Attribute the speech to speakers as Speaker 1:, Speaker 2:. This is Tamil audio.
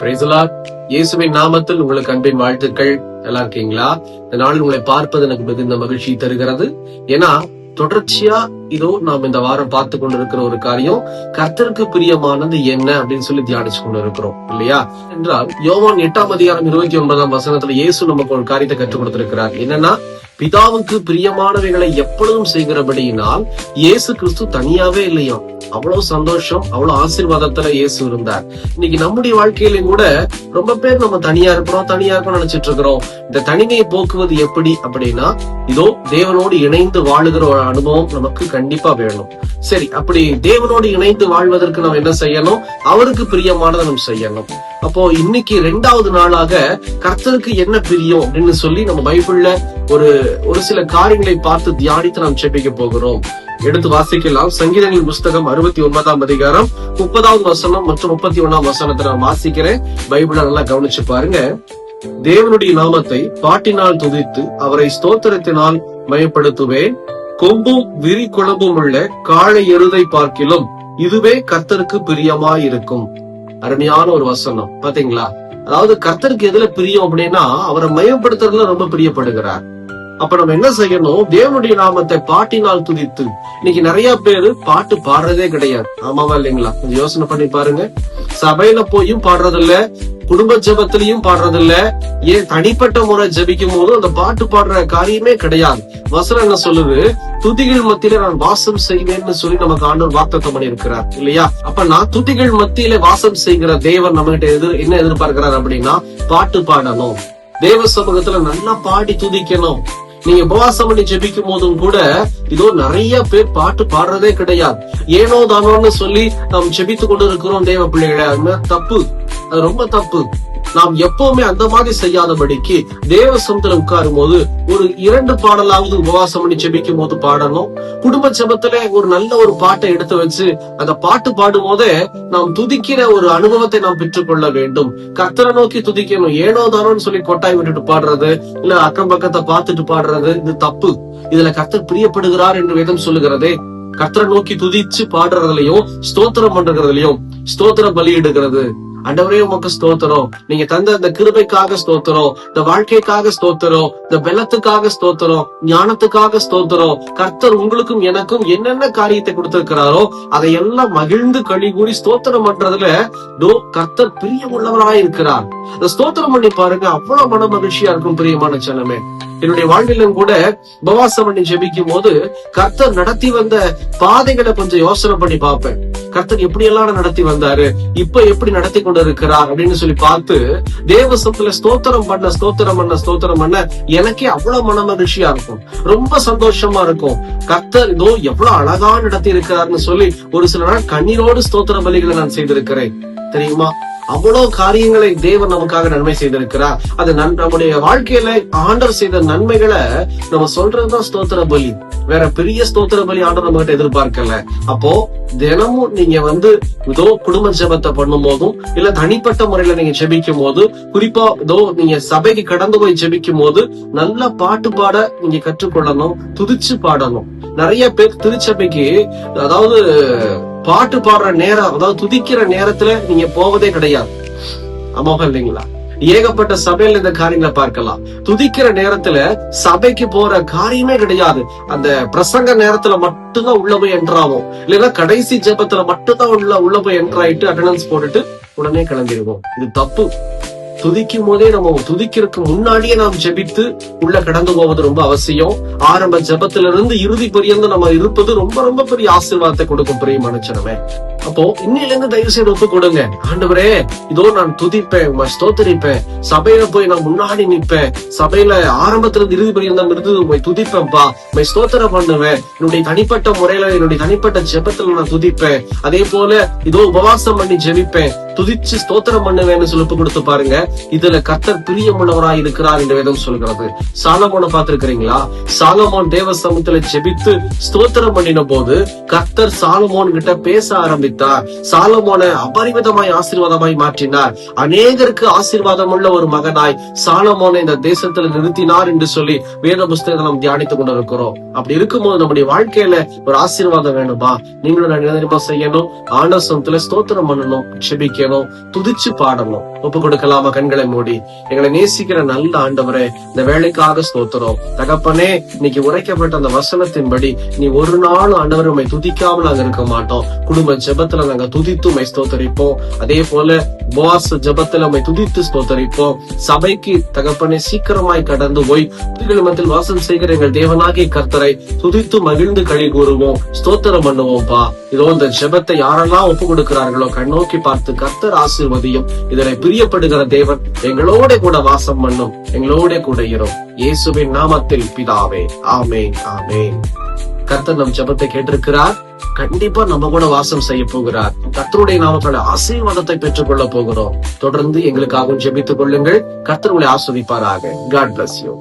Speaker 1: பிரைசலா இயேசுவின் நாமத்தில் உங்களுக்கு அன்பின் வாழ்த்துக்கள். நல்லா இருக்கீங்களா? இந்த நாள் உங்களை பார்ப்பது எனக்கு மிகுந்த மகிழ்ச்சி தருகிறது. ஏன்னா தொடர்ச்சியா இதோ நாம் இந்த வாரம் பார்த்து கொண்டிருக்கிற ஒரு காரியம் கர்த்தருக்கு பிரியமானது என்ன அப்படின்னு சொல்லி தியானிச்சு கொண்டு இருக்கிறோம் இல்லையா? என்றால் யோவான் எட்டாம் அதிகாரம் இருபத்தி ஒன்பதாம் வசனத்துல இயேசு நமக்கு ஒரு காரியத்தை கற்றுக் கொடுத்திருக்கிறார். என்னன்னா பிதாவுக்கு பிரியமானவைகளை எப்பொழுதும் செய்கிறபடியினால் இயேசு கிறிஸ்து தனியாவே இல்லையாம் அவ்வளவு சந்தோஷம் அவ்வளவு ஆசீர்வாதத்துல இயேசு இருந்தார். இன்னைக்கு நம்முடைய வாழ்க்கையிலும் கூட ரொம்ப பேர் நம்ம தனியா இருக்கிறோம் தனியா இருக்கோம் நினைச்சிட்டு இருக்கிறோம். இந்த தனிமையை போக்குவது எப்படி அப்படின்னா இதோ தேவனோடு இணைந்து வாழுகிற ஒரு அனுபவம் நமக்கு கண்டிப்பா வேணும். சரி அப்படி தேவனோடு இணைந்து வாழ்வதற்கு நம்ம என்ன செய்யணும்? அவருக்கு பிரியமானதை நம்ம செய்யணும். அப்போ இன்னைக்கு ரெண்டாவது நாளாக கர்த்தருக்கு என்ன பிரியம் அப்படின்னு சொல்லி நம்ம பைபிள்ல ஒரு ஒரு சில காரியங்களை பார்த்து தியானித்து நாம் செபிக்க போகிறோம். எடுத்து வாசிக்கலாம். சங்கீதங்கள் புஸ்தகம் அறுபத்தி ஒன்பதாம் அதிகாரம் முப்பதாவது வசனம் மற்றும் முப்பத்தி ஒண்ணாம் வசனத்தை நான் வாசிக்கிறேன். பைபிள நல்லா கவனிச்சு பாருங்க. தேவனுடைய நாமத்தை பாட்டினால் துதித்து அவரை ஸ்தோத்திரத்தினால் மயப்படுத்துவேன். கொம்பும் விரி குழம்பும் உள்ள காளை எருதை பார்க்கிலும் இதுவே கர்த்தருக்கு பிரியமாயிருக்கும். அருமையான ஒரு வசனம். பாத்தீங்களா? அதாவது கர்த்தருக்கு எதுல பிரியம் அப்படின்னா அவரை மயப்படுத்துறதுல ரொம்ப பிரியப்படுகிறார். அப்ப நம்ம என்ன செய்யணும்? தேவனுடைய நாமத்தை பாட்டினால் துதித்து இன்னைக்கு நிறைய பேரு பாட்டு பாடுறதே கிடையாது. ஆமாவா இல்லைங்களா? கொஞ்சம் யோசனை பண்ணி பாருங்க. சபையில போயும் பாடுறதில்ல குடும்ப ஜபத்திலையும் பாடுறதில்ல. ஏன் தனிப்பட்ட முறை ஜபிக்கும் போதும் அந்த பாட்டு பாடுற காரியமே கிடையாது. வசனம் என்ன சொல்லுது? துதிகள் மத்தியில நான் வாசம் செய்வேன்னு சொல்லி நமக்கு ஆண்டவர் வாக்குத்தம் பண்ணியிருக்கிறார் இல்லையா? அப்ப நான் துதிகள் மத்தியில வாசம் செய்கிற தேவன் நம்ம கிட்ட எதிர் என்ன எதிர்பார்க்கிறார் அப்படின்னா பாட்டு பாடணும். தேவ சமூகத்துல நல்லா பாடி துதிக்கணும். நீங்க உபவாசம் பண்ணி ஜெபிக்கும் போதும் கூட இதோ நிறைய பேர் பாட்டு பாடுறதே கிடையாது. ஏனோ தானோன்னு சொல்லி நாம் ஜெபித்து கொண்டு இருக்கிறோம் தேவ பிள்ளைகளை. அது தப்பு. அது ரொம்ப தப்பு. நாம் எப்பவுமே அந்த மாதிரி செய்யாதபடிக்கு தேவ சமத்துல உட்காரும் போது ஒரு இரண்டு பாடலாவது உபவாசம் பண்ணி செபிக்கும் போது பாடணும். குடும்ப ஜெபத்துல ஒரு நல்ல ஒரு பாட்டை எடுத்து வச்சு அந்த பாட்டு பாடும் போதே நாம் துதிக்கிற ஒரு அனுபவத்தை நாம் பெற்றுக்கொள்ள வேண்டும். கத்தரை நோக்கி துதிக்கணும். ஏனோ தானோன்னு சொல்லி கொட்டாய் விட்டுட்டு பாடுறது இல்ல அக்கம் பக்கத்தை பார்த்துட்டு பாடுறது இது தப்பு. இதுல கத்தர் பிரியப்படுகிறார் என்று வேதம் சொல்லுகிறதே. கத்தரை நோக்கி துதிச்சு பாடுறதுலயும் ஸ்தோத்திரம் பண்றதுலயும் ஸ்தோத்திர பலியிடுகிறது. அண்டவரே உமக்கு ஸ்தோத்திரம். நீங்க தந்த இந்த கிருபைக்காக ஸ்தோத்திரம் இந்த வாழ்க்கைக்காக ஸ்தோத்திரம் இந்த பலத்துக்காக ஸ்தோத்திரம் ஞானத்துக்காக ஸ்தோத்திரம். கர்த்தர் உங்களுக்கும் எனக்கும் என்னென்ன காரியத்தை கொடுத்திருக்கிறாரோ அதையெல்லாம் மகிழ்ந்து கழி கூறி ஸ்தோத்திரம் பண்றதுல கர்த்தர் கர்த்தர் பிரியமுள்ளவராய் இருக்கிறார். இந்த ஸ்தோத்திரம் பண்ணி பாருங்க அவ்வளவு மன மகிழ்ச்சியா இருக்கும் பிரியமான செல்லமே என்னுடைய வாழ்விலும் கூட உபவாசம் பண்ணி ஜெபிக்கும் போது கர்த்தர் நடத்தி வந்த பாதைகளை கொஞ்சம் யோசனை பண்ணி பார்ப்பேன். கர்த்தர் எப்படி எல்லாம் நடத்தி வந்தாரு? இப்ப எப்படி நடத்தி கொண்டு இருக்கிறார் அப்படின்னு சொல்லி பார்த்து தேவசத்துல ஸ்தோத்திரம் பண்ண ஸ்தோத்திரம் பண்ண ஸ்தோத்திரம் பண்ண எனக்கே அவ்வளவு மன மகிழ்ச்சியா இருக்கும். ரொம்ப சந்தோஷமா இருக்கும். கர்த்தர் இதோ எவ்வளவு அழகா நடத்தி இருக்கிறாருன்னு சொல்லி ஒரு சில நாள் கண்ணீரோடு ஸ்தோத்திர பலிகளை நான் செய்திருக்கிறேன். தெரியுமா? அவ்வளவு காரியங்களை தேவன் நமக்காக நன்மை செய்திருக்கிறார். அது நன் நம்முடைய வாழ்க்கையில ஆண்டவர் செய்த நன்மைகளை நம்ம சொல்றதுதான் ஸ்தோத்திர பலி. வேற பெரிய ஸ்தோத்திர பலி ஆண்டவர் நம்ம கிட்ட எதிர்பார்க்கல. அப்போ தினமும் நீங்க வந்து இதோ குடும்ப ஜெபத்தை பண்ணும் போதும் இல்ல தனிப்பட்ட முறையில நீங்க ஜெபிக்கும் போது குறிப்பா இதோ நீங்க சபைக்கு கடந்து போய் ஜெபிக்கும் போது நல்ல பாட்டு பாட நீங்க கற்றுக்கொள்ளணும் துதிச்சு பாடணும். நிறைய பேர் திருச்சபைக்கு அதாவது பாட்டு பாடுற நேரம் அதாவது துதிக்கிற நேரத்துல நீங்க போவதே கிடையாது. அமோகம் இல்லைங்களா? ஏகப்பட்ட சபையில இந்த காரியங்களை பார்க்கலாம். துதிக்கிற நேரத்துல சபைக்கு போற காரியமே கிடையாது. அந்த பிரசங்க நேரத்துல மட்டும்தான் உள்ள போய் என்ட்ராகும் இல்லைன்னா கடைசி ஜெபத்துல மட்டும்தான் உள்ள உள்ள போய் என்ட்ராயிட்டு அட்டண்டன்ஸ் போட்டுட்டு உடனே கிளம்பிடுவோம். இது தப்பு. துதிக்கும் போதே நம்ம துதிக்கிறதுக்கு முன்னாடியே நாம் ஜெபித்து உள்ள கடந்து போவது ரொம்ப அவசியம். ஆரம்ப ஜெபத்திலிருந்து இறுதி பரியந்தம் நம்ம இருப்பது ரொம்ப ரொம்ப பெரிய ஆசீர்வாதத்தை கொடுக்கும் பெரிய மனுஷனமே அப்போ இன்னில இருந்து தயவு செய்து ஒப்பு கொடுங்க. ஆண்டவரே இதோ நான் துதிப்பேன் உமை ஸ்தோத்தரிப்பேன். சபையில போய் நான் முன்னாடி நிற்பேன். சபையில ஆரம்பத்துல இருந்து இறுதி பரியந்தம் இருந்து உண்மை துதிப்பேன்ப்பா உமை ஸ்தோத்திரம் பண்ணுவேன். என்னுடைய தனிப்பட்ட முறையில என்னுடைய தனிப்பட்ட ஜெபத்துல நான் துதிப்பேன். அதே போல இதோ உபவாசம் பண்ணி ஜெபிப்பேன். துதிச்சு ஸ்தோத்திரம் பண்ணுவேன்னு சொல்லி கொடுத்து பாருங்க. இதுல கர்த்தர் பிரியமுள்ளவராய் இருக்கிறார் என்று வேதம் சொல்கிறது. சாலமோனை பார்த்திருக்கிறீங்களா? சாலமோன் தேவ சமூகத்துல ஜெபித்து ஸ்தோத்திரம் பண்ணின போது கர்த்தர் சாலமோன் கிட்ட பேச ஆரம்பித்தார். சாலமோனை அபரிமிதமாய் ஆசீர்வாதமாய் மாற்றினார். அநேகருக்கு ஆசீர்வாதம் உள்ள ஒரு மகனாய் சாலமோனை இந்த தேசத்துல நிறுத்தினார் என்று சொல்லி வேத புஸ்தகத்தை நாம் தியானித்துக் கொண்டிருக்கிறோம். அப்படி இருக்கும்போது நம்முடைய வாழ்க்கையில ஒரு ஆசீர்வாதம் வேணுமா? நீங்களும் நான் செய்யணும். ஆனசத்துல ஸ்தோத்திரம் பண்ணணும். செபிக்கணும் துதிச்சு பாடணும். ஒப்பு கொடுக்கலாமா? கண்களை மூடி. எங்களை நேசிக்கிற நல்ல ஆண்டவரே இந்த வேலைக்காக ஸ்தோத்திரம். தகப்பனே இன்னைக்கு உரைக்கப்பட்ட அந்த வசனத்தின்படி நீ ஒரு நாள் ஆண்டவர் உண்மை துதிக்காமல் நாங்க இருக்க மாட்டோம். குடும்ப ஜெபத்துல நாங்க துதித்து உண்மை ஸ்தோத்தரிப்போம். அதே போல உபவாச ஜெபத்துல உண்மை துதித்து ஸ்தோத்தரிப்போம். சபைக்கு தகப்பனே சீக்கிரமாய் கடந்து போய் புதுகிழமத்தில் வாசம் செய்கிற எங்கள் தேவனாகிய கர்த்தரை துதித்து மகிழ்ந்து கழி கூறுவோம். ஸ்தோத்திரம் பண்ணுவோம்ப்பா இதோ இந்த ஜெபத்தை யாரெல்லாம் ஒப்பு கொடுக்கிறார்களோ கண்ணோக்கி பார்த்து கர்த்த கர்த்தர் ஆசிர்வதியும். இதனை பிரியப்படுகிற தேவன் எங்களோட கூட வாசம் பண்ணும். எங்களோட கூட இரும். இயேசுவின் நாமத்தில் பிதாவே. ஆமேன் ஆமேன். கர்த்தர் நம் ஜபத்தை கேட்டிருக்கிறார். கண்டிப்பா நம்ம கூட வாசம் செய்ய போகிறார். கர்த்தருடைய நாமத்தோட ஆசீர்வாதத்தை பெற்றுக் கொள்ள போகிறோம். தொடர்ந்து எங்களுக்காகவும் ஜெபித்துக் கொள்ளுங்கள். கர்த்தர் உங்களை ஆஸ்வதிப்பாராக. God bless you